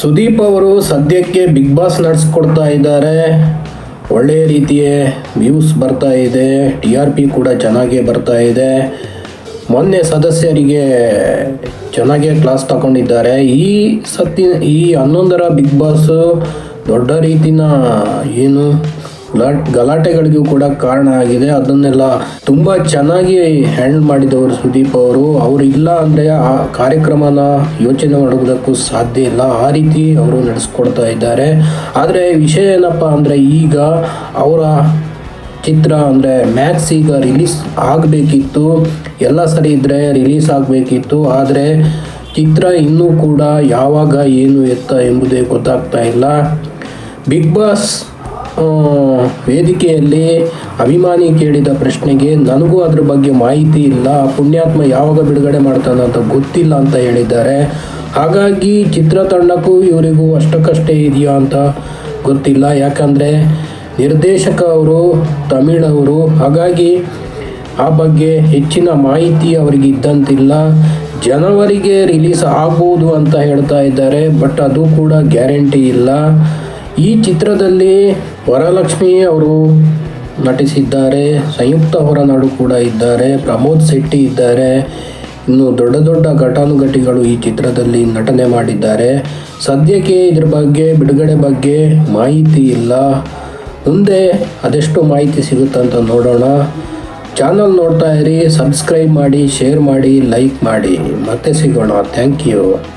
ಸುದೀಪ್ ಅವರು ಸದ್ಯಕ್ಕೆ big boss ನಡೆಸ್ಕೊಡ್ತಾ ಇದ್ದಾರೆ. ಒಳ್ಳೆಯ ರೀತಿಯ ವ್ಯೂಸ್ ಬರ್ತಾ ಇದೆ. ಟಿ ಆರ್ ಪಿ ಕೂಡ ಚೆನ್ನಾಗೇ ಬರ್ತಾ ಇದೆ. ಮೊನ್ನೆ ಸದಸ್ಯರಿಗೆ ಚೆನ್ನಾಗೇ ಕ್ಲಾಸ್ ತಗೊಂಡಿದ್ದಾರೆ. ಈ ಸತ್ತಿನ ಈ ಹನ್ನೊಂದರ ಬಿಗ್ ಬಾಸು ದೊಡ್ಡ ರೀತಿನ ಏನು ಗಲಾಟೆಗಳಿಗೂ ಕೂಡ ಕಾರಣ ಆಗಿದೆ. ಅದನ್ನೆಲ್ಲ ತುಂಬಾ ಚೆನ್ನಾಗಿ ಹ್ಯಾಂಡಲ್ ಮಾಡಿದವರು ಸುದೀಪ್ ಅವರು. ಅವರು ಇಲ್ಲ ಅಂದ್ರೆ ಆ ಕಾರ್ಯಕ್ರಮನ ಯೋಚನೆ ಮಾಡೋದಕ್ಕೂ ಸಾಧ್ಯ ಇಲ್ಲ. ಆ ರೀತಿ ಅವರು ನಡೆಸ್ಕೊಡ್ತಾ ಇದ್ದಾರೆ. ಆದರೆ ವಿಷಯ ಏನಪ್ಪ ಅಂದರೆ ಈಗ ಅವರ ಚಿತ್ರ ಅಂದರೆ ಮ್ಯಾಕ್ಸ್ ಈಗ ರಿಲೀಸ್ ಆಗಬೇಕಿತ್ತು. ಎಲ್ಲ ಸರಿ ಇದ್ದರೆ ರಿಲೀಸ್ ಆಗಬೇಕಿತ್ತು. ಆದರೆ ಚಿತ್ರ ಇನ್ನೂ ಕೂಡ ಯಾವಾಗ, ಏನು ಎತ್ತ ಎಂಬುದೇ ಗೊತ್ತಾಗ್ತಾ ಇಲ್ಲ. ಬಿಗ್ ಬಾಸ್ ವೇದಿಕೆಯಲ್ಲಿ ಅಭಿಮಾನಿ ಕೇಳಿದ ಪ್ರಶ್ನೆಗೆ ನನಗೂ ಅದ್ರ ಬಗ್ಗೆ ಮಾಹಿತಿ ಇಲ್ಲ, ಪುಣ್ಯಾತ್ಮ ಯಾವಾಗ ಬಿಡುಗಡೆ ಮಾಡ್ತಾನೆ ಅಂತ ಗೊತ್ತಿಲ್ಲ ಅಂತ ಹೇಳಿದ್ದಾರೆ. ಹಾಗಾಗಿ ಚಿತ್ರತಂಡಕ್ಕೂ ಇವರಿಗೂ ಅಷ್ಟಕ್ಕಷ್ಟೇ ಇದೆಯಾ ಅಂತ ಗೊತ್ತಿಲ್ಲ. ಯಾಕಂದರೆ ನಿರ್ದೇಶಕ ಅವರು ತಮಿಳವರು ಹಾಗಾಗಿ ಆ ಬಗ್ಗೆ ಹೆಚ್ಚಿನ ಮಾಹಿತಿ ಅವರಿಗೆ ಇದ್ದಂತಿಲ್ಲ ಜನವರಿಗೆ ರಿಲೀಸ್ ಆಗ್ಬೋದು ಅಂತ ಹೇಳ್ತಾ ಇದ್ದಾರೆ, ಬಟ್ ಅದು ಕೂಡ ಗ್ಯಾರಂಟಿ ಇಲ್ಲ. ಈ ಚಿತ್ರದಲ್ಲಿ ವರಲಕ್ಷ್ಮಿ ಅವರು ನಟಿಸಿದ್ದಾರೆ. ಸಂಯುಕ್ತ ಹೊರನಾಡು ಕೂಡ ಇದ್ದಾರೆ. ಪ್ರಮೋದ್ ಶೆಟ್ಟಿ ಇದ್ದಾರೆ. ಇನ್ನು ದೊಡ್ಡ ದೊಡ್ಡ ಘಟಾನುಘಟಿಗಳು ಈ ಚಿತ್ರದಲ್ಲಿ ನಟನೆ ಮಾಡಿದ್ದಾರೆ. ಸದ್ಯಕ್ಕೆ ಇದ್ರ ಬಗ್ಗೆ, ಬಿಡುಗಡೆ ಬಗ್ಗೆ ಮಾಹಿತಿ ಇಲ್ಲ. ಮುಂದೆ ಅದೆಷ್ಟು ಮಾಹಿತಿ ಸಿಗುತ್ತಂತ ನೋಡೋಣ. ಚಾನಲ್ ನೋಡ್ತಾ ಇರಿ, ಸಬ್ಸ್ಕ್ರೈಬ್ ಮಾಡಿ, ಶೇರ್ ಮಾಡಿ, ಲೈಕ್ ಮಾಡಿ. ಮತ್ತೆ ಸಿಗೋಣ. Thank you.